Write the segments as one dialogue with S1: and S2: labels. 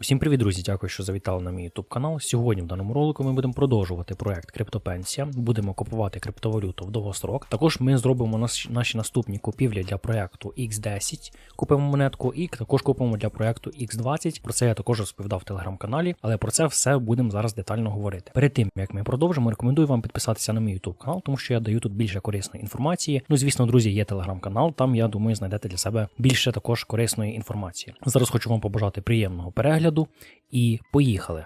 S1: Усім привіт, друзі! Дякую, що завітали на мій YouTube канал. Сьогодні в даному ролику ми будемо продовжувати проект Криптопенсія. Будемо купувати криптовалюту в довгострок. Також ми зробимо наші наступні купівлі для проекту X10. Купимо монетку і також купимо для проекту X20. Про це я також розповідав в телеграм-каналі, але про це все будемо зараз детально говорити. Перед тим як ми продовжимо, рекомендую вам підписатися на мій YouTube канал, тому що я даю тут більше корисної інформації. Ну, звісно, друзі, є телеграм-канал. Там я думаю, знайдете для себе більше також корисної інформації. Зараз хочу вам побажати приємного перегляду і поїхали.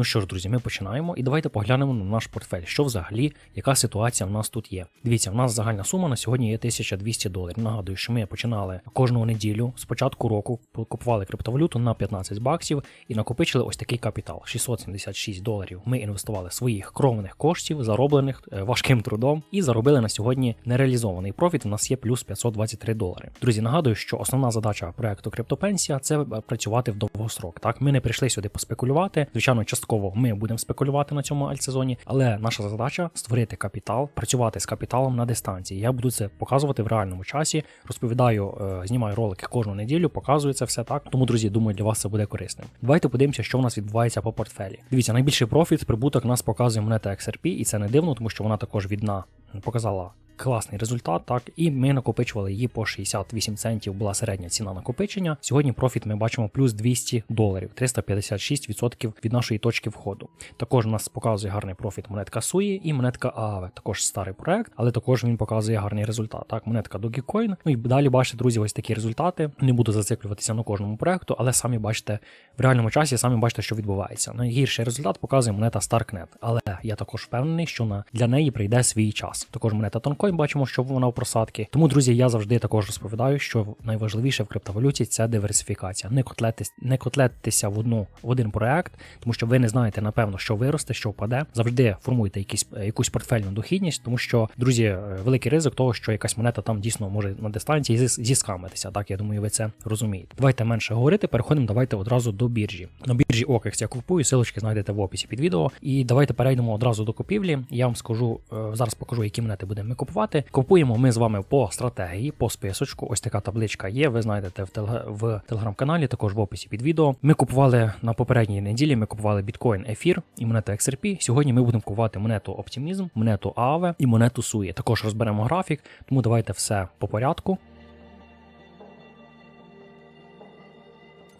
S1: Ну що ж, друзі, ми починаємо і давайте поглянемо на наш портфель. Що взагалі, яка ситуація в нас тут є? Дивіться, в нас загальна сума на сьогодні є 1200 доларів. Нагадую, що ми починали кожну неділю з початку року, купували криптовалюту на 15 баксів і накопичили ось такий капітал 676 доларів. Ми інвестували своїх кровних коштів, зароблених е, важким трудом, і заробили на сьогодні нереалізований профіт. У нас є плюс 523 долари. Друзі, нагадую, що основна задача проекту Криптопенсія це е, працювати в довгострок. Так, ми не прийшли сюди поспекулювати. Звичайно, частково ми будемо спекулювати на цьому альтсезоні, але наша задача створити капітал, працювати з капіталом на дистанції. Я буду це показувати в реальному часі. Розповідаю, е, знімаю ролики кожну неділю, показую це все так. Тому, друзі, думаю, для вас це буде корисним. Давайте подивимося, що в нас відбувається по портфелі. Дивіться, найбільший профіт, прибуток нас показує монета XRP, і це не дивно, тому що вона також відна показала. Класний результат, так, і ми накопичували її по 68 центів. Була середня ціна накопичення. Сьогодні профіт ми бачимо плюс 200 доларів, 356% від нашої точки входу. Також у нас показує гарний профіт монетка Суї і монетка Ааве. Також старий проект, але також він показує гарний результат. Так, монетка Dogecoin. Ну і далі бачите, друзі, ось такі результати. Не буду зациклюватися на кожному проекту, але самі бачите в реальному часі, самі бачите, що відбувається. Найгірший результат показує монета Starknet. Але я також впевнений, що на для неї прийде свій час. Також монета Тонкоін бачимо, що вона в просадки. Тому, друзі, я завжди також розповідаю, що найважливіше в криптовалюті це диверсифікація. Не котлетись, не котлетися в одну в один проект, тому що ви не знаєте напевно, що виросте, що впаде. Завжди формуйте якісь якусь портфельну дохідність, тому що, друзі, е, великий ризик того, що якась монета там дійсно може на дистанції зіс- зіскамитися. Так, я думаю, ви це розумієте. Давайте менше говорити. Переходимо. Давайте одразу до біржі. На біржі OKEX я купую. Силочки знайдете в описі під відео. І давайте перейдемо одразу до купівлі. Я вам скажу е, зараз покажу, які монети будемо ми купувати. Купуємо ми з вами по стратегії, по списочку. Ось така табличка є. Ви знайдете в теле- в телеграм-каналі, також в описі під відео. Ми купували на попередній неділі. Ми купували біткоін, ефір і монету XRP. Сьогодні ми будемо купувати монету Оптимізм, монету Аве і монету Суї. Також розберемо графік, тому давайте все по порядку.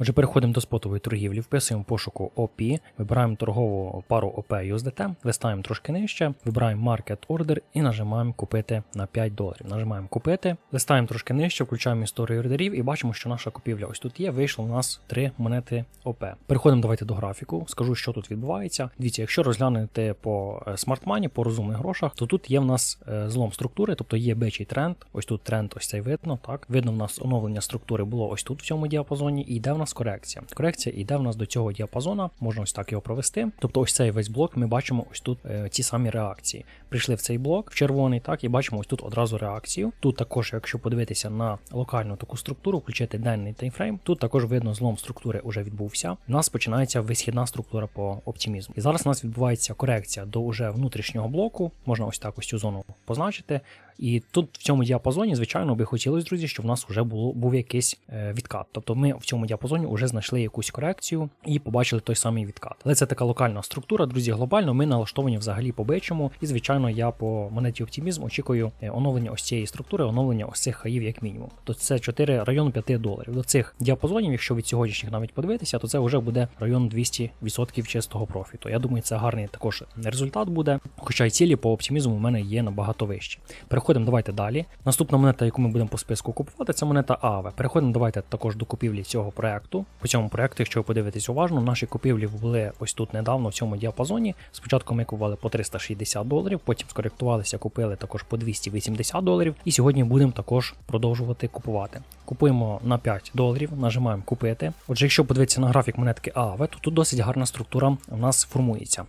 S1: Отже, переходимо до спотової торгівлі, вписуємо пошуку OP, вибираємо торгову пару OP USDT, листаємо трошки нижче, вибираємо Market Order і нажимаємо купити на 5 доларів. Нажимаємо купити, листаємо трошки нижче, включаємо історію ордерів і бачимо, що наша купівля ось тут є. Вийшло у нас 3 монети OP. Переходимо давайте до графіку, скажу, що тут відбувається. Дивіться, якщо розглянути по е, Money, по розумних грошах, то тут є в нас е, злом структури, тобто є бичий тренд. Ось тут тренд, ось цей видно. Так, видно, в нас оновлення структури було ось тут в цьому діапазоні, і йде в нас корекція. Корекція йде в нас до цього діапазона, можна ось так його провести. Тобто, ось цей весь блок ми бачимо ось тут е, ті самі реакції. Прийшли в цей блок в червоний, так і бачимо ось тут одразу реакцію. Тут також, якщо подивитися на локальну таку структуру, включити денний таймфрейм, тут також видно злом структури вже відбувся. У нас починається висхідна структура по оптимізму. І зараз у нас відбувається корекція до уже внутрішнього блоку. Можна ось так ось цю зону позначити. І тут в цьому діапазоні, звичайно, би хотілося, друзі, щоб в нас вже було був якийсь е, відкат. Тобто ми в цьому діапазоні вже знайшли якусь корекцію і побачили той самий відкат. Але це така локальна структура, друзі. Глобально ми налаштовані взагалі по бичому. І звичайно, я по монеті оптимізм очікую е, оновлення ось цієї структури, оновлення ось цих хаїв як мінімум. То це 4 район 5 доларів. До цих діапазонів, якщо від сьогоднішніх навіть подивитися, то це вже буде район 200% чистого профіту. Я думаю, це гарний також результат буде. Хоча й цілі по оптимізму у мене є набагато вищі. Переходимо давайте далі. Наступна монета, яку ми будемо по списку купувати, це монета АВЕ. Переходимо давайте також до купівлі цього проекту. По цьому проекту, якщо ви подивитесь уважно, наші купівлі були ось тут недавно в цьому діапазоні. Спочатку ми купували по 360 доларів, потім скоректувалися, купили також по 280 доларів. І сьогодні будемо також продовжувати купувати. Купуємо на 5 доларів, нажимаємо купити. Отже, якщо подивитися на графік монетки АВЕ, то тут досить гарна структура у нас формується.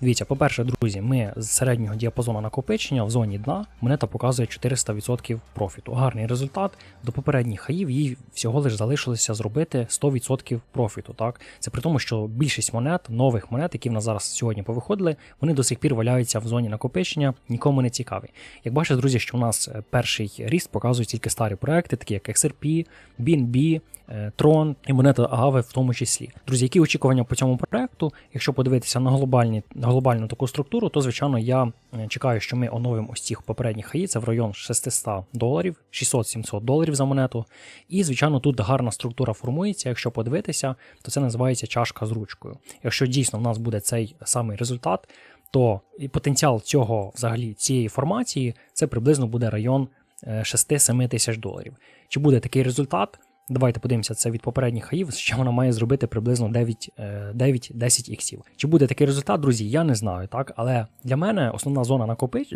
S1: Дивіться, по-перше, друзі, ми з середнього діапазону накопичення в зоні дна монета показує 400% профіту. Гарний результат. До попередніх хаїв їй всього лиш залишилося зробити 100% профіту. Так, це при тому, що більшість монет, нових монет, які в нас зараз сьогодні повиходили, вони до сих пір валяються в зоні накопичення, нікому не цікаві. Як бачите, друзі, що у нас е, перший ріст показують тільки старі проекти, такі як XRP, BNB, е, Tron і монета Agave в тому числі. Друзі, які очікування по цьому проекту? Якщо подивитися на глобальні глобальну таку структуру, то звичайно я е, чекаю, що ми оновимо ось цих попередніх хаї, це в район 600 доларів, 600-700 доларів за монету. І звичайно, тут гарна структура формується. Якщо подивитися, то це називається чашка з ручкою. Якщо дійсно в нас буде цей самий результат, то і потенціал цього взагалі цієї формації це приблизно буде район 6-7 тисяч доларів. Чи буде такий результат? Давайте подивимося це від попередніх хаїв, що вона має зробити приблизно 9-10 іксів. Чи буде такий результат, друзі? Я не знаю, так але для мене основна зона накопич...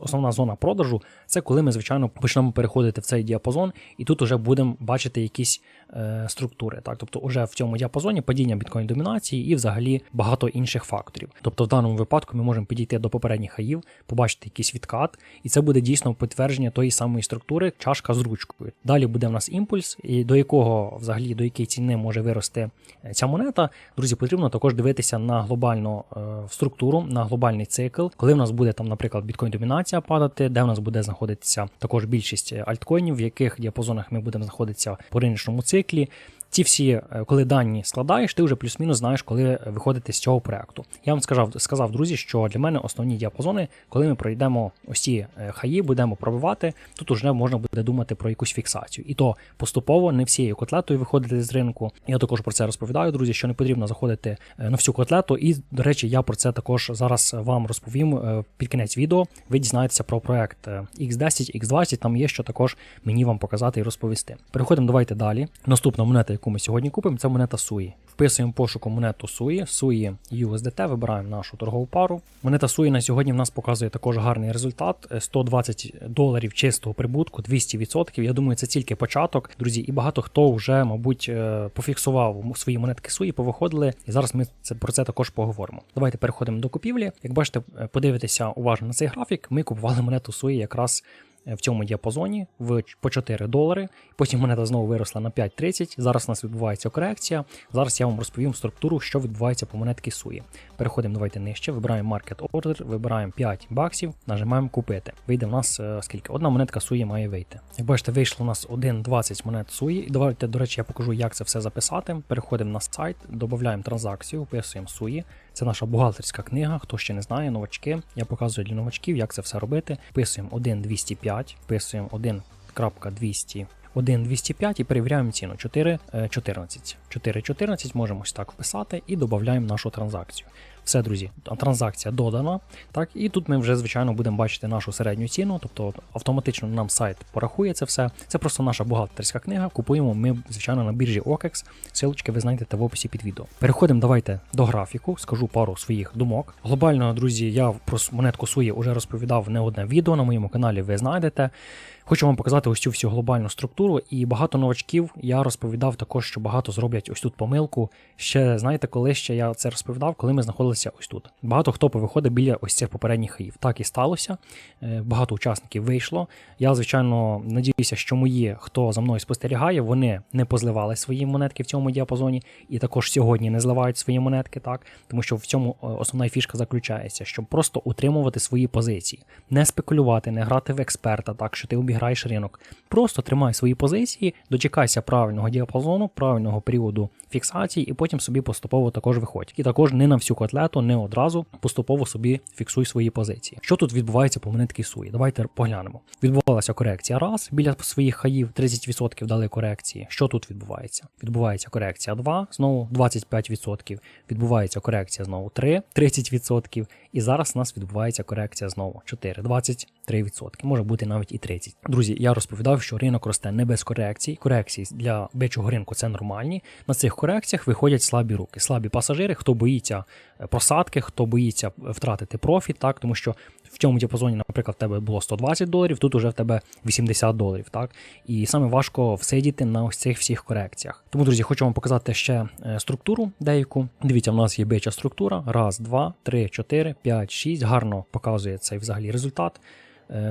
S1: основна зона продажу це коли ми, звичайно, почнемо переходити в цей діапазон, і тут вже будемо бачити якісь е, структури. Так, тобто, вже в цьому діапазоні падіння біткоін домінації і взагалі багато інших факторів. Тобто, в даному випадку ми можемо підійти до попередніх хаїв, побачити якийсь відкат, і це буде дійсно підтвердження тої самої структури, чашка з ручкою. Далі буде в нас імпульс. і до якого взагалі до якої ціни може вирости е, ця монета, друзі, потрібно також дивитися на глобальну е, структуру, на глобальний цикл, коли в нас буде там, наприклад, біткоін-домінація падати, де в нас буде знаходитися також більшість альткоїнів, в яких діапазонах ми будемо знаходитися по риночному циклі. Ці всі, е, коли дані складаєш, ти вже плюс-мінус знаєш, коли виходити з цього проекту. Я вам сказав, сказав, друзі, що для мене основні діапазони, коли ми пройдемо ось е, хаї, будемо пробивати, тут вже можна буде думати про якусь фіксацію. І то поступово не всією котлетою виходити з ринку. Я також про це розповідаю, друзі, що не потрібно заходити е, на всю котлету. І, до речі, я про це також зараз вам розповім під кінець відео. Ви дізнаєтеся про проект X10, X20, там є що також мені вам показати і розповісти. Переходимо, давайте далі. Наступна монета яку ми сьогодні купимо, це монета SUI. Вписуємо пошуку монету SUI, SUI USDT, вибираємо нашу торгову пару. Монета SUI на сьогодні в нас показує також гарний результат: 120 доларів чистого прибутку, 200%. Я думаю, це тільки початок, друзі. І багато хто вже, мабуть, е, пофіксував свої монетки SUI, повиходили. І зараз ми це про це також поговоримо. Давайте переходимо до купівлі. Як бачите, е, подивитися уважно на цей графік. Ми купували монету SUI якраз. Е, в цьому діапазоні в по 4 долари. Потім монета знову виросла на 5.30. Зараз у нас відбувається корекція. Зараз я вам розповім структуру, що відбувається по монетки Суї. Переходимо, давайте нижче, вибираємо Market Order, вибираємо 5 баксів, нажимаємо купити. Вийде в нас е, скільки? Одна монетка Суї має вийти. Як бачите, вийшло у нас 1,20 монет Суї. Давайте, до речі, я покажу, як це все записати. Переходимо на сайт, додаємо транзакцію, вписуємо Суї. Це наша бухгалтерська книга. Хто ще не знає, новачки. Я показую для новачків, як це все робити. Вписуємо 1.205, вписуємо 1.200. 1,205 і перевіряємо ціну 4,14. 4,14 можемо ось так вписати і додаємо нашу транзакцію. Все, друзі, транзакція додана. Так, І тут ми вже, звичайно, будемо бачити нашу середню ціну, тобто автоматично нам сайт порахує це все. Це просто наша бухгалтерська книга. Купуємо ми, звичайно, на біржі OKEX. Силочки ви знайдете в описі під відео. Переходимо давайте до графіку, скажу пару своїх думок. Глобально, друзі, я про монетку Суї вже розповідав не одне відео на моєму каналі, ви знайдете. Хочу вам показати ось цю всю глобальну структуру, і багато новачків я розповідав також, що багато зроблять ось тут помилку. Ще знаєте, коли ще я це розповідав, коли ми знаходилися ось тут. Багато хто повиходить біля ось цих попередніх хаїв. Так і сталося. Е, багато учасників вийшло. Я, звичайно, надіюся, що мої, хто за мною спостерігає, вони не позливали свої монетки в цьому діапазоні, і також сьогодні не зливають свої монетки, так тому що в цьому е, основна фішка заключається, щоб просто утримувати свої позиції, не спекулювати, не грати в експерта, так що ти обіграєш ринок. Просто тримай свої позиції, дочекайся правильного діапазону, правильного періоду фіксації, і потім собі поступово також виходь. І також не на всю котлету, не одразу поступово собі фіксуй свої позиції. Що тут відбувається по монетки суї? Давайте поглянемо. Відбувалася корекція раз біля своїх хаїв, 30% дали корекції. Що тут відбувається? Відбувається корекція 2, знову 25%. Відбувається корекція знову 3, 30%. І зараз у нас відбувається корекція знову 4, 23%. Може бути навіть і 30%. Друзі, я розповідав, що ринок росте не без корекцій. Корекції для бичого ринку це нормальні. На цих корекціях виходять слабі руки, слабі пасажири, хто боїться е, просадки, хто боїться втратити профіт, так тому що в цьому діапазоні, наприклад, в тебе було 120 доларів, тут уже в тебе 80 доларів. Так і саме важко всидіти на ось цих всіх корекціях. Тому, друзі, хочу вам показати ще е, структуру деяку. Дивіться, в нас є бича структура. Раз, два, три, чотири, п'ять, шість. Гарно показує цей взагалі результат.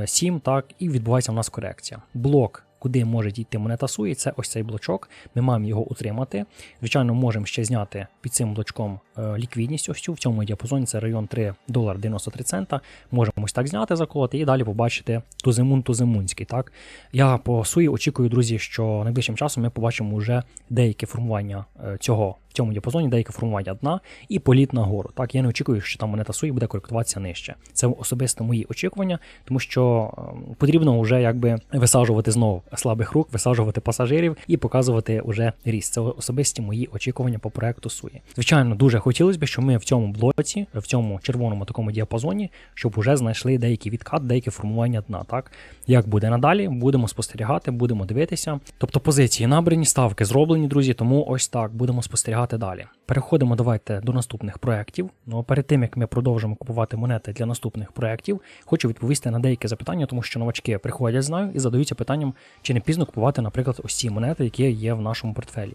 S1: 7, так, і відбувається в нас корекція. Блок куди може дійти монета Суї, це ось цей блочок. Ми маємо його утримати. Звичайно, можемо ще зняти під цим блочком е, ліквідність. Ось цю в цьому діапазоні це район 3 долар 93 цента. Можемо ось так зняти заколоти і далі побачити тузимун тузимунський. Так я по суї очікую, друзі, що найближчим часом ми побачимо вже деяке формування е, цього. В цьому діапазоні деяке формування дна і політ нагору. Так, я не очікую, що там монета суї буде коректуватися нижче. Це особисто мої очікування, тому що ем, потрібно вже якби висаджувати знову слабих рук, висаджувати пасажирів і показувати вже ріст. Це особисті мої очікування по проекту Суї. Звичайно, дуже хотілося б, щоб ми в цьому блоці, в цьому червоному такому діапазоні, щоб вже знайшли деякий відкат, деяке формування дна. Так як буде надалі, будемо спостерігати, будемо дивитися. Тобто позиції набрані, ставки зроблені, друзі. Тому ось так будемо спостерігати далі. Переходимо давайте до наступних проєктів. Ну перед тим як ми продовжимо купувати монети для наступних проєктів, хочу відповісти на деякі запитання, тому що новачки приходять, знаю, і задаються питанням, чи не пізно купувати, наприклад, ось ці монети, які є в нашому портфелі.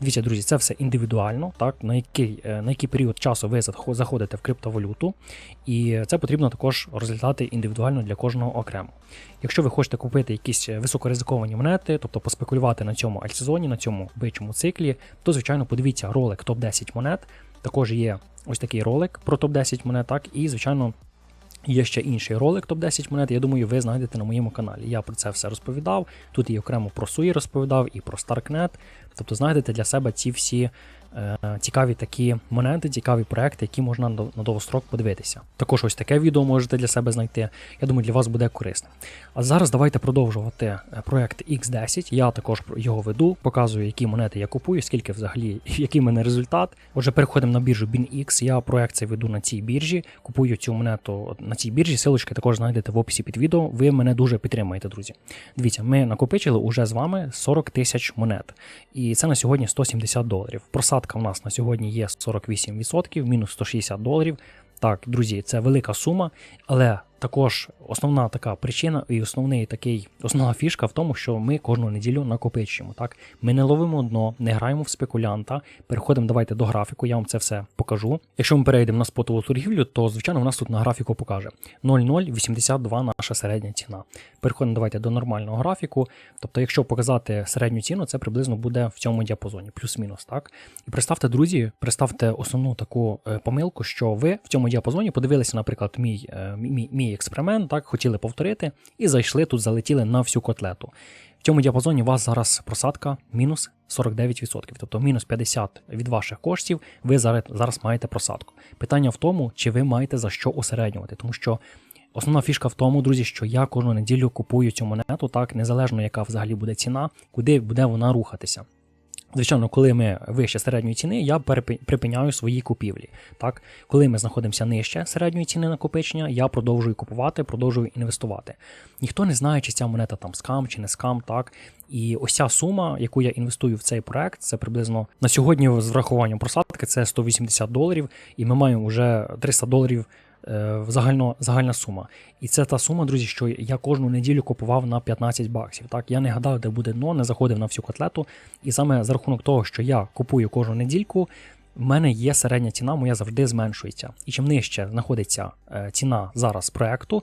S1: Дивіться, друзі, це все індивідуально, так на який е, на який період часу ви заходите в криптовалюту, і це потрібно також розглядати індивідуально для кожного окремо. Якщо ви хочете купити якісь високоризиковані монети, тобто поспекулювати на цьому альсезоні, на цьому бичому циклі, то звичайно подивіться ролик топ-10 монет. Також є ось такий ролик про топ-10 монет, так, і, звичайно, Є ще інший ролик топ-10 монет. Я думаю, ви знайдете на моєму каналі. Я про це все розповідав. Тут і окремо про Суї розповідав, і про Starknet. Тобто знайдете для себе ці всі Е, цікаві такі монети, цікаві проекти, які можна на довгострок подивитися. Також ось таке відео можете для себе знайти. Я думаю, для вас буде корисно. А зараз давайте продовжувати е, проект X10. Я також його веду, показую, які монети я купую, скільки взагалі, який мене результат. Отже, переходимо на біржу BinX. Я проект цей веду на цій біржі. Купую цю монету на цій біржі. Силочки також знайдете в описі під відео. Ви мене дуже підтримуєте, друзі. Дивіться, ми накопичили уже з вами 40 тисяч монет. І це на сьогодні 170 доларів. Просадка в нас на сьогодні є 48%, мінус 160 доларів. Так, друзі, це велика сума, але також основна така причина і основний такий основна фішка в тому, що ми кожну неділю накопичуємо. Так, ми не ловимо дно, не граємо в спекулянта. Переходимо, давайте до графіку. Я вам це все покажу. Якщо ми перейдемо на спотову торгівлю, то звичайно у нас тут на графіку покаже 0,082 наша середня ціна. Переходимо, давайте до нормального графіку. Тобто, якщо показати середню ціну, це приблизно буде в цьому діапазоні, плюс-мінус. Так, і представте, друзі, представте основну таку е, помилку, що ви в цьому діапазоні подивилися, наприклад, мій е, мій, мій експеримент, так, хотіли повторити, і зайшли тут, залетіли на всю котлету. В цьому діапазоні у вас зараз просадка мінус 49%, тобто мінус 50% від ваших коштів, ви зараз, зараз маєте просадку. Питання в тому, чи ви маєте за що усереднювати, тому що. Основна фішка в тому, друзі, що я кожну неділю купую цю монету, так незалежно яка взагалі буде ціна, куди буде вона рухатися. Звичайно, коли ми вище середньої ціни, я припиняю свої купівлі. Так, Коли ми знаходимося нижче середньої ціни накопичення, я продовжую купувати, продовжую інвестувати. Ніхто не знає, чи ця монета там скам чи не скам. так. І ось ця сума, яку я інвестую в цей проект, це приблизно на сьогодні з врахуванням просадки це 180 доларів, і ми маємо вже 300 доларів загально, загальна сума. І це та сума, друзі, що я кожну неділю купував на 15 баксів. Так, Я не гадав, де буде дно, не заходив на всю котлету. І саме за рахунок того, що я купую кожну недільку, в мене є середня ціна, моя завжди зменшується. І чим нижче знаходиться е, ціна зараз проекту,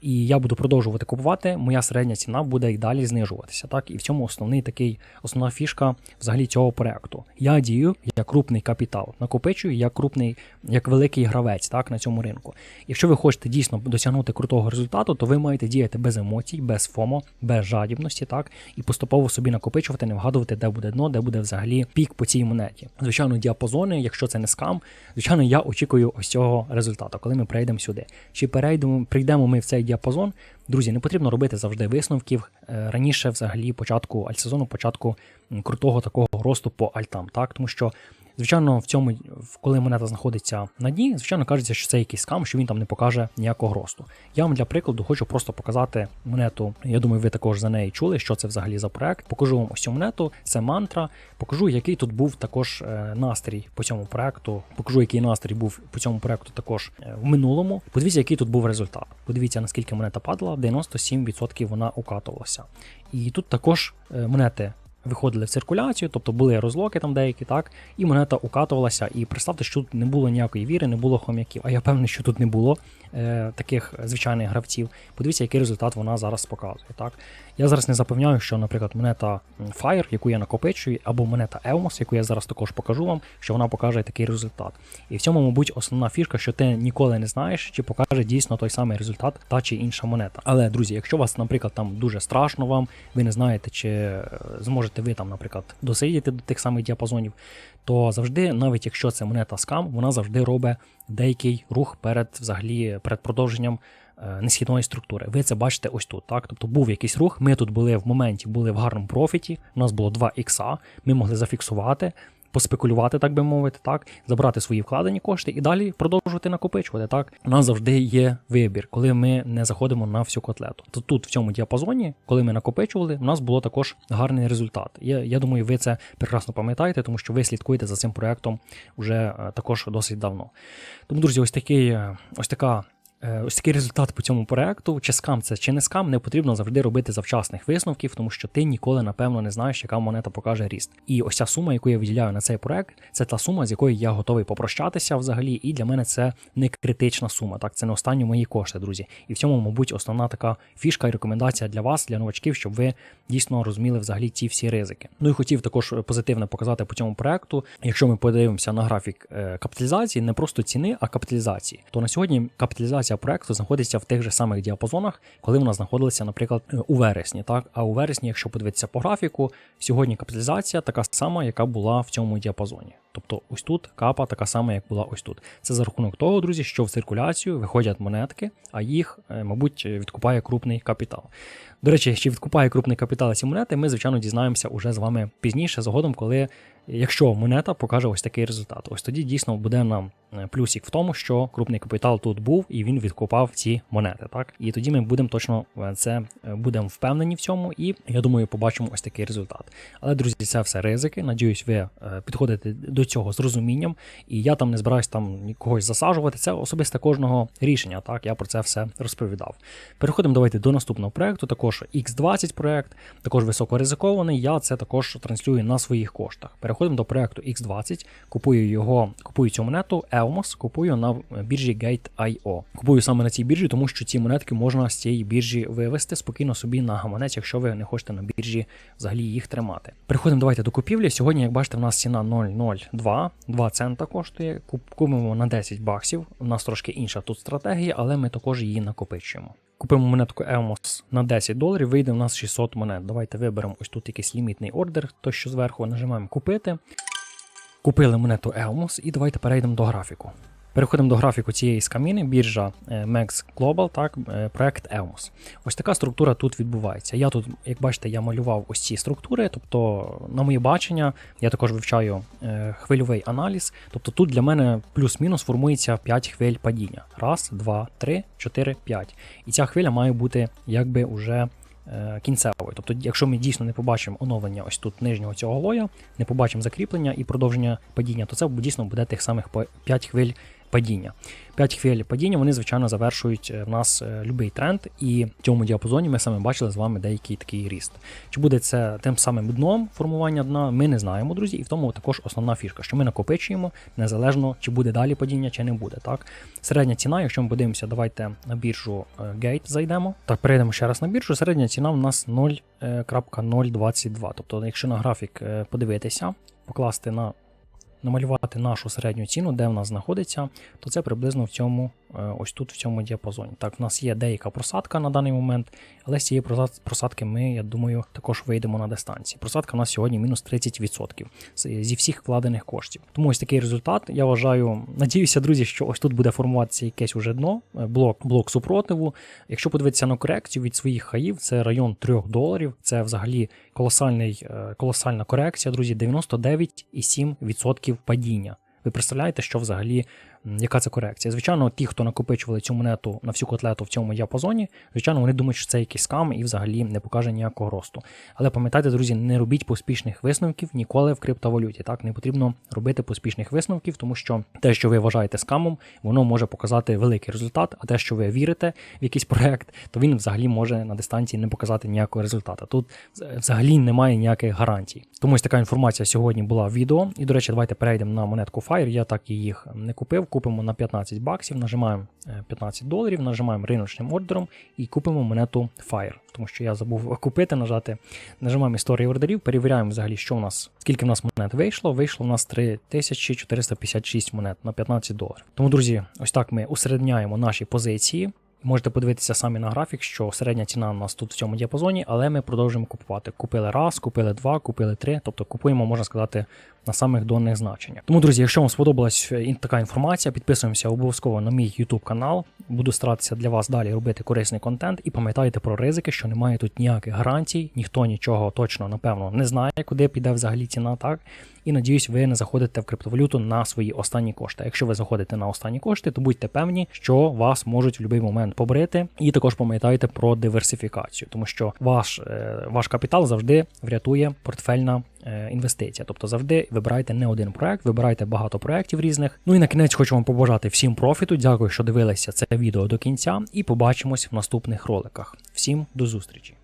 S1: і я буду продовжувати купувати, моя середня ціна буде і далі знижуватися. Так, І в цьому основний такий основна фішка взагалі цього проекту. Я дію як крупний капітал, накопичую як крупний, як великий гравець так, на цьому ринку. Якщо ви хочете дійсно досягнути крутого результату, то ви маєте діяти без емоцій, без ФОМО, без жадібності, так, і поступово собі накопичувати, не вгадувати, де буде дно, де буде взагалі пік по цій монеті. Звичайно, діапазони, якщо це не скам, звичайно, я очікую ось цього результату, коли ми прийдемо сюди. Чи перейдемо, прийдемо ми в цей діапазон. Друзі, не потрібно робити завжди висновків. Е, раніше, взагалі, початку альтсезону, початку крутого такого росту по альтам, так тому що Звичайно, в цьому, коли монета знаходиться на дні, звичайно кажеться, що це якийсь скам, що він там не покаже ніякого росту. Я вам для прикладу хочу просто показати монету. Я думаю, ви також за неї чули, що це взагалі за проект. Покажу вам ось цю монету, це мантра. Покажу, який тут був також е, настрій по цьому проекту. Покажу, який настрій був по цьому проекту також е, в минулому. Подивіться, який тут був результат. Подивіться, наскільки монета падала, 97% вона укатувалася. І тут також е, монети виходили в циркуляцію, тобто були розлоки там деякі, так, і монета укатувалася. І представте, що тут не було ніякої віри, не було хом'яків. А я певний, що тут не було е, таких звичайних гравців. Подивіться, який результат вона зараз показує. Так? Я зараз не запевняю, що, наприклад, монета Fire, яку я накопичую, або монета Elmos, яку я зараз також покажу вам, що вона покаже такий результат. І в цьому, мабуть, основна фішка, що ти ніколи не знаєш, чи покаже дійсно той самий результат та чи інша монета. Але, друзі, якщо вас, наприклад, там дуже страшно вам, ви не знаєте, чи е, зможете ви там, наприклад, досидіти до тих самих діапазонів, то завжди, навіть якщо це монета скам, вона завжди робить деякий рух перед взагалі перед продовженням несхідної структури. Ви це бачите ось тут. Так? Тобто був якийсь рух. Ми тут були в моменті, були в гарному профіті. У нас було 2 ікса, ми могли зафіксувати. Поспекулювати, так би мовити, так, забрати свої вкладені кошти і далі продовжувати накопичувати. Так, у нас завжди є вибір, коли ми не заходимо на всю котлету. То тут в цьому діапазоні, коли ми накопичували, у нас було також гарний результат. Я, я думаю, ви це прекрасно пам'ятаєте, тому що ви слідкуєте за цим проектом вже е, також досить давно. Тому, друзі, ось такий, е, ось така. Е, Ось такий результат по цьому проекту. Чи скам це чи не скам, не потрібно завжди робити завчасних висновків, тому що ти ніколи, напевно, не знаєш, яка монета покаже ріст. І ось ця сума, яку я виділяю на цей проект, це та сума, з якою я готовий попрощатися взагалі. І для мене це не критична сума. Так, це не останні мої кошти, друзі. І в цьому, мабуть, основна така фішка і рекомендація для вас, для новачків, щоб ви дійсно розуміли взагалі ці всі ризики. Ну і хотів також позитивно показати по цьому проекту. Якщо ми подивимося на графік е, капіталізації, не просто ціни, а капіталізації, то на сьогодні капіталізація проекту знаходиться в тих же самих діапазонах, коли вона знаходилася, наприклад, у вересні. Так, а у вересні, якщо подивитися по графіку, сьогодні капіталізація така сама, яка була в цьому діапазоні. Тобто, ось тут капа така сама, як була ось тут. Це за рахунок того, друзі, що в циркуляцію виходять монетки, а їх, е, мабуть, відкупає крупний капітал. До речі, чи відкупає крупний капітал ці монети, ми, звичайно, дізнаємося уже з вами пізніше, згодом, коли, якщо монета покаже ось такий результат. Ось тоді дійсно буде нам е, плюсик в тому, що крупний капітал тут був і він відкупав ці монети. Так, і тоді ми будемо точно е, це е, будемо впевнені в цьому, і я думаю, побачимо ось такий результат. Але, друзі, це все ризики. Надіюсь, ви е, підходите до цього з розумінням, і я там не збираюсь там нікогось засаджувати. Це особисте кожного рішення. Так, я про це все розповідав. Переходимо давайте до наступного проекту. Також X20 проект, також високоризикований. Я це також транслюю на своїх коштах. Переходимо до проекту X20, купую його, купую цю монету Elmos, купую на біржі Gate.io. Купую саме на цій біржі, тому що ці монетки можна з цієї біржі вивести спокійно собі на гаманець, якщо ви не хочете на біржі взагалі їх тримати. Переходимо давайте до купівлі. Сьогодні, як бачите, в нас ціна 0,02, 2 цента коштує. Купимо на 10 баксів. У нас трошки інша тут стратегія, але ми також її накопичуємо. Купимо монетку EMOS на 10 доларів, вийде у нас 600 монет. Давайте виберемо ось тут якийсь лімітний ордер, то що зверху нажимаємо купити. Купили монету EOMOS і давайте перейдемо до графіку. Переходимо до графіку цієї скаміни, біржа е, Max Global, так, е, проект Elmos. Ось така структура тут відбувається. Я тут, як бачите, я малював ось ці структури, тобто, на моє бачення, я також вивчаю е, хвильовий аналіз. Тобто тут для мене плюс-мінус формується 5 хвиль падіння. Раз, два, три, чотири, п'ять. І ця хвиля має бути якби уже кінцевою. Тобто, якщо ми дійсно не побачимо оновлення ось тут нижнього цього лоя, не побачимо закріплення і продовження падіння, то це дійсно буде тих самих 5 хвиль падіння. 5 хвиль падіння, вони, звичайно, завершують е, в нас е, любий тренд, і в цьому діапазоні ми саме бачили з вами деякий такий ріст. Чи буде це тим самим дном формування дна, ми не знаємо, друзі, і в тому також основна фішка, що ми накопичуємо незалежно, чи буде далі падіння, чи не буде. Так? Середня ціна, якщо ми подивимося, давайте на біржу е, Gate зайдемо. Так, перейдемо ще раз на біржу. Середня ціна в нас 0,022. Тобто, якщо на графік подивитися, покласти на намалювати нашу середню ціну, де вона знаходиться, то це приблизно в цьому, ось тут в цьому діапазоні. Так, в нас є деяка просадка на даний момент, але з цієї просадки ми, я думаю, також вийдемо на дистанції. Просадка у нас сьогодні мінус 30% зі всіх вкладених коштів. Тому ось такий результат. Я вважаю, надіюся, друзі, що ось тут буде формуватися якесь уже дно, е, блок, блок супротиву. Якщо подивитися на корекцію від своїх хаїв, це район 3 доларів. Це взагалі колосальний, е, колосальна корекція, друзі, 99,7% падіння. Ви представляєте, що взагалі яка це корекція? Звичайно, ті, хто накопичували цю монету на всю котлету в цьому діапазоні, звичайно, вони думають, що це якийсь скам і взагалі не покаже ніякого росту. Але пам'ятайте, друзі, не робіть поспішних висновків ніколи в криптовалюті. Так не потрібно робити поспішних висновків, тому що те, що ви вважаєте скамом, воно може показати великий результат. А те, що ви вірите в якийсь проект, то він взагалі може на дистанції не показати ніякого результату. Тут взагалі немає ніяких гарантій. Тому ось така інформація сьогодні була в відео. І, до речі, давайте перейдемо на монетку Fire. Я так і їх не купив. Купимо на 15 баксів, нажимаємо е, 15 доларів, нажимаємо риночним ордером і купимо монету Fire. Тому що я забув купити, нажати. Нажимаємо історію ордерів, перевіряємо взагалі, що у нас, скільки в нас монет вийшло. Вийшло у нас 3456 монет на 15 доларів. Тому, друзі, ось так ми усередняємо наші позиції. Можете подивитися самі на графік, що середня ціна у нас тут в цьому діапазоні, але ми продовжуємо купувати. Купили раз, купили два, купили три. Тобто купуємо, можна сказати, на самих донних значеннях. Тому, друзі, якщо вам сподобалась е, така інформація, підписуємося обов'язково на мій YouTube канал. Буду старатися для вас далі робити корисний контент. І пам'ятайте про ризики, що немає тут ніяких гарантій, ніхто нічого точно напевно не знає, куди піде взагалі ціна, так. І надіюсь, ви не заходите в криптовалюту на свої останні кошти. Якщо ви заходите на останні кошти, то будьте певні, що вас можуть в будь-який момент побрити. І також пам'ятайте про диверсифікацію, тому що ваш, е, ваш капітал завжди врятує портфельна е, інвестиція. Тобто завжди вибирайте не один проект, вибирайте багато проєктів різних. Ну і на кінець хочу вам побажати всім профіту. Дякую, що дивилися це відео до кінця, і побачимось в наступних роликах. Всім до зустрічі!